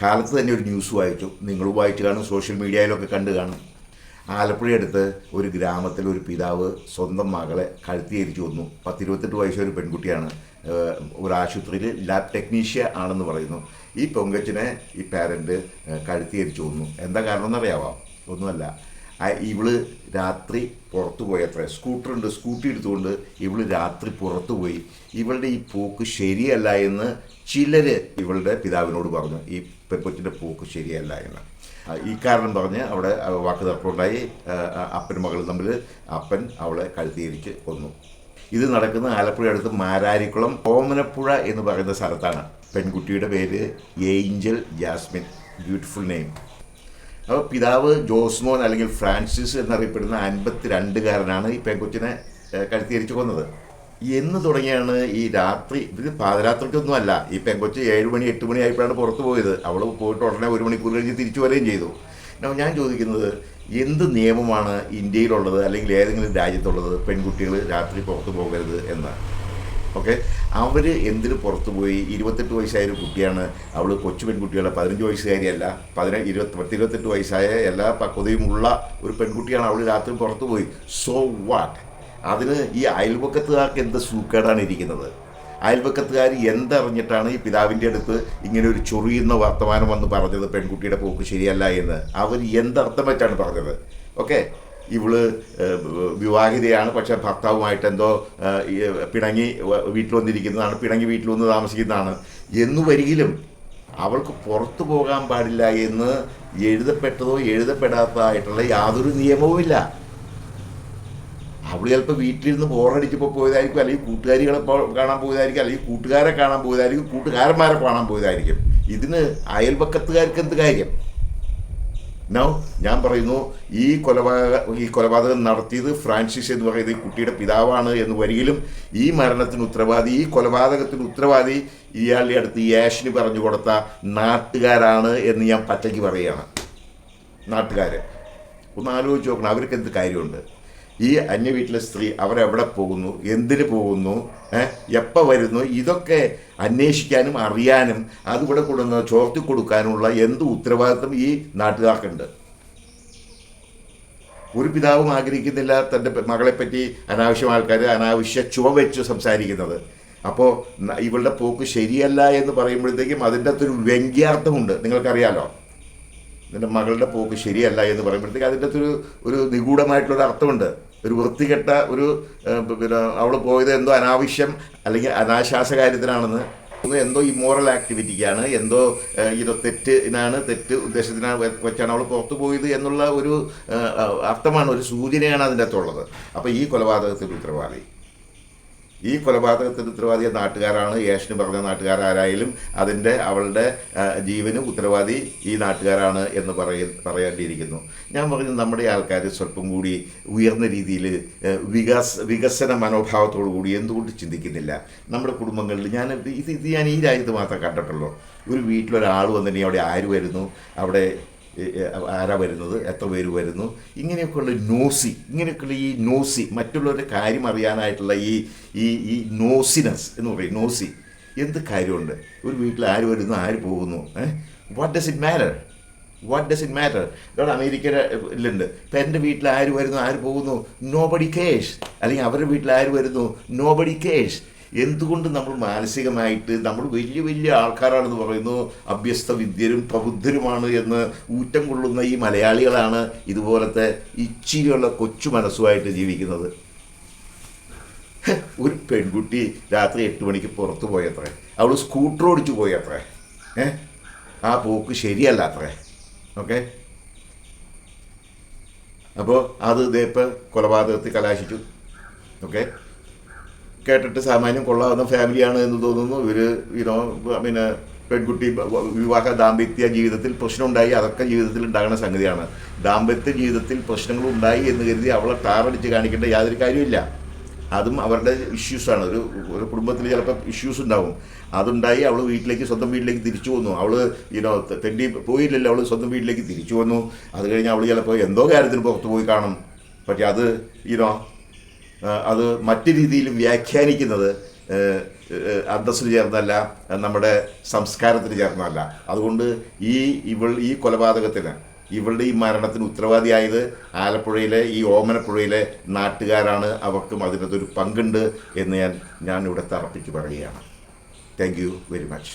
കാലത്ത് തന്നെ ഒരു ന്യൂസ് വായിച്ചു നിങ്ങൾ വായിച്ചു കാണും സോഷ്യൽ മീഡിയയിലൊക്കെ കണ്ടു കാണും. ആലപ്പുഴ അടുത്ത് ഒരു ഗ്രാമത്തിൽ ഒരു പിതാവ് സ്വന്തം മകളെ കഴുത്തിയരിച്ചു വന്നു പത്തിരുപത്തെട്ട് വയസ്സൊരു പെൺകുട്ടിയാണ് ഒരു ആശുപത്രിയിൽ ലാബ് ടെക്നീഷ്യ ആണെന്ന് പറയുന്നു. ഈ പൊങ്കച്ചിനെ ഈ പാരന്റ് കഴുത്തിയരിച്ചു വന്നു എന്താ കാരണം എന്നറിയാവാം ഒന്നുമല്ല. ഇവൾ രാത്രി പുറത്തു പോയത്ര സ്കൂട്ടറുണ്ട് സ്കൂട്ടി എടുത്തുകൊണ്ട് ഇവൾ രാത്രി പുറത്തു പോയി. ഇവളുടെ ഈ പോക്ക് ശരിയല്ല എന്ന് ചിലര് ഇവളുടെ പിതാവിനോട് പറഞ്ഞു. ഈ പെപ്പൊച്ചിന്റെ പോക്ക് ശരിയല്ല എന്ന്. ഈ കാരണം പറഞ്ഞ് അവിടെ വാക്ക് തർക്കമുണ്ടായി അപ്പനും മകളും തമ്മിൽ അപ്പൻ അവളെ കഴുത്തിയിരിച്ച് കൊന്നു. ഇത് നടക്കുന്ന ആലപ്പുഴ അടുത്ത് മാരാരിക്കുളം ഓമനപ്പുഴ എന്ന് പറയുന്ന സ്ഥലത്താണ്. പെൺകുട്ടിയുടെ പേര് ഏഞ്ചൽ ജാസ്മിൻ. Beautiful name. അപ്പോൾ പിതാവ് ജോസ്മോൻ അല്ലെങ്കിൽ ഫ്രാൻസിസ് എന്നറിയപ്പെടുന്ന അൻപത്തിരണ്ടുകാരനാണ് ഈ പെൺകൊച്ചിനെ ഏഹ്, കഴുത്തിയരിച്ച് കൊന്നത്. എന്ന് തുടങ്ങിയാണ് ഈ രാത്രി ഇത് പാതിരാത്രിക്കൊന്നുമല്ല. ഈ പെൺകൊച്ച് ഏഴ് മണി എട്ട് മണി ആയപ്പോഴാണ് പുറത്ത് പോയത്. അവൾ പോയിട്ട് ഉടനെ ഒരു മണിക്കൂർ കഴിഞ്ഞ് തിരിച്ചു വരികയും ചെയ്തു. ഞാൻ ചോദിക്കുന്നത് എന്ത് നിയമമാണ് ഇന്ത്യയിലുള്ളത് അല്ലെങ്കിൽ ഏതെങ്കിലും രാജ്യത്തുള്ളത് പെൺകുട്ടികൾ രാത്രി പുറത്ത് പോകരുത് എന്നാണ് ഓക്കെ? അവർ എന്തിന് പുറത്തു പോയി? ഇരുപത്തെട്ട് വയസ്സായ ഒരു കുട്ടിയാണ്. അവൾ കൊച്ചു പെൺകുട്ടികളെ. പതിനഞ്ച് വയസ്സുകാരിയല്ല. പതിന ഇരുപത്തി പത്ത് ഇരുപത്തെട്ട് വയസ്സായ എല്ലാ പക്വതയും ഉള്ള ഒരു പെൺകുട്ടിയാണ് അവൾ രാത്രി പുറത്തു പോയി. സോ വാട്ട് അതിന് ഈ അയൽപക്കത്തുകാർക്ക് എന്ത് സൂക്കേടാണ് ഇരിക്കുന്നത്? അയൽപക്കത്തുകാർ എന്തറിഞ്ഞിട്ടാണ് ഈ പിതാവിന്റെ അടുത്ത് ഇങ്ങനെ ഒരു ചൊറിയുന്ന വർത്തമാനം വന്ന് പറഞ്ഞത്? പെൺകുട്ടിയുടെ പോക്ക് ശരിയല്ല എന്ന്. അവർ എന്തർത്ഥം വെച്ചാണ് പറഞ്ഞത്? ഓക്കെ? ഇവൾ വിവാഹിതയാണ്. പക്ഷെ ഭർത്താവുമായിട്ട് എന്തോ പിണങ്ങി വീട്ടിൽ വന്നിരിക്കുന്നതാണ്. പിണങ്ങി വീട്ടിൽ വന്ന് താമസിക്കുന്നതാണ്. എന്നു വരികിലും അവൾക്ക് പുറത്തു പോകാൻ പാടില്ല എന്ന് എഴുതപ്പെട്ടതോ എഴുതപ്പെടാത്തതായിട്ടുള്ള യാതൊരു നിയമവുമില്ല അവൾ ചിലപ്പോൾ വീട്ടിലിരുന്ന് ബോറടിച്ചപ്പോൾ പോയതായിരിക്കും. അല്ലെങ്കിൽ കൂട്ടുകാരികളെ കാണാൻ പോയതായിരിക്കും. അല്ലെങ്കിൽ കൂട്ടുകാരെ കാണാൻ പോയതായിരിക്കും. കൂട്ടുകാരന്മാരെ കാണാൻ പോയതായിരിക്കും. ഇതിന് അയൽപക്കത്തുകാർക്ക് എന്ത് കാര്യം? നോ ഞാൻ പറയുന്നു ഈ കൊലപാതക ഈ കൊലപാതകം നടത്തിയത് ഫ്രാൻസിസ് എന്ന് പറയുന്നത് ഈ കുട്ടിയുടെ പിതാവാണ് എന്ന് വരികിലും ഈ മരണത്തിന് ഉത്തരവാദി ഈ കൊലപാതകത്തിന് ഉത്തരവാദി ഇയാളുടെ അടുത്ത് യാഷിന് പറഞ്ഞു കൊടുത്ത നാട്ടുകാരാണ് എന്ന് ഞാൻ പച്ചയ്ക്ക് പറയുകയാണ്. നാട്ടുകാർ ഒന്ന് ആലോചിച്ച് നോക്കണം അവർക്ക് എന്ത് കാര്യമുണ്ട്? ഈ അന്യ വീട്ടിലെ സ്ത്രീ അവരെവിടെ പോകുന്നു? എന്തിന് പോകുന്നു? എപ്പോൾ വരുന്നു? ഇതൊക്കെ അന്വേഷിക്കാനും അറിയാനും അതിവിടെ കൊടുക്കുന്ന ചോർത്തി കൊടുക്കാനുള്ള എന്ത് ഉത്തരവാദിത്വം ഈ നാട്ടുകാർക്കുണ്ട്? ഒരു പിതാവും ആഗ്രഹിക്കുന്നില്ല തന്റെ മകളെപ്പറ്റി അനാവശ്യം ആൾക്കാർ അനാവശ്യ ചുവ വെച്ച് സംസാരിക്കുന്നത്. അപ്പോൾ ഇവളുടെ പോക്ക് ശരിയല്ല എന്ന് പറയുമ്പോഴത്തേക്കും അതിന്റെ അകത്തൊരു വ്യംഗ്യാർത്ഥമുണ്ട്. നിങ്ങൾക്കറിയാലോ? നിന്റെ മകളുടെ പോക്ക് ശരിയല്ല എന്ന് പറയുമ്പോഴത്തേക്ക് അതിന്റെ അകത്തൊരു ഒരു നിഗൂഢമായിട്ടുള്ളൊരു അർത്ഥമുണ്ട് ഒരു വൃത്തികെട്ട ഒരു പിന്നെ അവിടെ പോയത് എന്തോ അനാവശ്യം അല്ലെങ്കിൽ അനാശാസ കാര്യത്തിനാണെന്ന് എന്തോ ഇമ്മോറൽ ആക്ടിവിറ്റിക്കാണ് എന്തോ ഇത് തെറ്റിനാണ് തെറ്റ് ഉദ്ദേശത്തിനാണ് വെച്ചാണ് അവൾ പുറത്തു പോയത് എന്നുള്ള ഒരു അർത്ഥമാണ് ഒരു സൂചനയാണ് അതിന്റെ അകത്തുള്ളത്. അപ്പോൾ ഈ കൊലപാതകത്തിൽ ഉത്തരവാദി. ഈ കൊലപാതകത്തിന് ഉത്തരവാദിയ നാട്ടുകാരാണ് യേശന് പറഞ്ഞ നാട്ടുകാരാരായാലും അതിന്റെ അവളുടെ ജീവനും ഉത്തരവാദി ഈ നാട്ടുകാരാണ് എന്ന് പറയ പറയേണ്ടിയിരിക്കുന്നു. ഞാൻ പറഞ്ഞു നമ്മുടെ ആൾക്കാർ സ്വല്പം കൂടി ഉയർന്ന രീതിയിൽ വികാസ് വികസന മനോഭാവത്തോടു കൂടി എന്തുകൊണ്ട് ചിന്തിക്കുന്നില്ല? നമ്മുടെ കുടുംബങ്ങളിൽ ഞാൻ ഇത് ഇത് ഞാൻ ഈ രാജ്യത്ത് മാത്രമേ കണ്ടിട്ടുള്ളൂ. ഒരു വീട്ടിലൊരാൾ വന്നിട്ടുണ്ടെങ്കിൽ അവിടെ ആര് വരുന്നു? അവിടെ ആരാ വരുന്നത്? എത്ര പേര് വരുന്നു? ഇങ്ങനെയൊക്കെയുള്ള നോസി ഇങ്ങനെയൊക്കെയുള്ള ഈ നോസി മറ്റുള്ളവരുടെ കാര്യം അറിയാനായിട്ടുള്ള ഈ ഈ ഈ നോസിനസ് എന്ന് പറയും നോസി എന്ത് കാര്യമുണ്ട്? ഒരു വീട്ടിൽ ആര് വരുന്നു ആര് പോകുന്നു what does it matter what does it matter ഇവിടെ അമേരിക്കയിലുണ്ട് ഇപ്പം എന്റെ വീട്ടിൽ ആര് വരുന്നു ആര് പോകുന്നു? നോ ബഡി കേഷ് അല്ലെങ്കിൽ അവരുടെ വീട്ടിൽ ആര് വരുന്നു? നോ ബഡി കേഷ് എന്തുകൊണ്ട് നമ്മൾ മാനസികമായിട്ട് നമ്മൾ വലിയ വലിയ ആൾക്കാരാണെന്ന് പറയുന്നു അഭ്യസ്ത വിദ്യരും പ്രബുദ്ധരുമാണ് എന്ന് ഊറ്റം കൊള്ളുന്ന ഈ മലയാളികളാണ് ഇതുപോലത്തെ ഇച്ചിരിയുള്ള കൊച്ചു മനസ്സുമായിട്ട് ജീവിക്കുന്നത്. ഒരു പെൺകുട്ടി രാത്രി എട്ട് മണിക്ക് പുറത്തു പോയത്രേ. അവൾ സ്കൂട്ടർ ഓടിച്ചു പോയത്രേ. ഏ? ആ പോക്ക് ശരിയല്ല അത്രേ. ഓക്കെ? അപ്പോൾ അത് ഇതേപ്പം കൊലപാതകത്തിൽ കലാശിച്ചു. ഓക്കെ? കേട്ടിട്ട് സാമാന്യം കൊള്ളാവുന്ന ഫാമിലിയാണ് എന്ന് തോന്നുന്നു. ഇവർ യുനോ പിന്നെ പെൺകുട്ടി വിവാഹ ദാമ്പത്യ ജീവിതത്തിൽ പ്രശ്നമുണ്ടായി അതൊക്കെ ജീവിതത്തിൽ ഉണ്ടാകുന്ന സംഗതിയാണ്. ദാമ്പത്യ ജീവിതത്തിൽ പ്രശ്നങ്ങൾ ഉണ്ടായി എന്ന് കരുതി അവളെ ടാറടിച്ച് കാണിക്കേണ്ട യാതൊരു കാര്യമില്ല അതും അവരുടെ ഇഷ്യൂസാണ് ഒരു ഒരു കുടുംബത്തിൽ ചിലപ്പോൾ ഇഷ്യൂസ് ഉണ്ടാവും. അതുണ്ടായി അവൾ വീട്ടിലേക്ക് സ്വന്തം വീട്ടിലേക്ക് തിരിച്ചു വന്നു. അവൾ ഇനോ തെണ്ടി പോയില്ലല്ലോ അവൾ സ്വന്തം വീട്ടിലേക്ക് തിരിച്ചു വന്നു. അത് കഴിഞ്ഞ് അവൾ ചിലപ്പോൾ എന്തോ കാര്യത്തിന് പുറത്ത് പോയി കാണും. പക്ഷേ അത് ഇനോ അത് മറ്റു രീതിയിലും വ്യാഖ്യാനിക്കുന്നത് അന്തസ്സിന് ചേർന്നല്ല നമ്മുടെ സംസ്കാരത്തിന് ചേർന്നല്ല അതുകൊണ്ട് ഈ ഇവൾ ഈ കൊലപാതകത്തിന് ഇവളുടെ ഈ മരണത്തിന് ഉത്തരവാദിയായത് ആലപ്പുഴയിലെ ഈ ഓമനപ്പുഴയിലെ നാട്ടുകാരാണ്. അവർക്കും അതിനകത്തൊരു പങ്കുണ്ട് എന്ന് ഞാൻ ഞാൻ ഇവിടെ തറപ്പിച്ച് പറയുകയാണ്. Thank you very much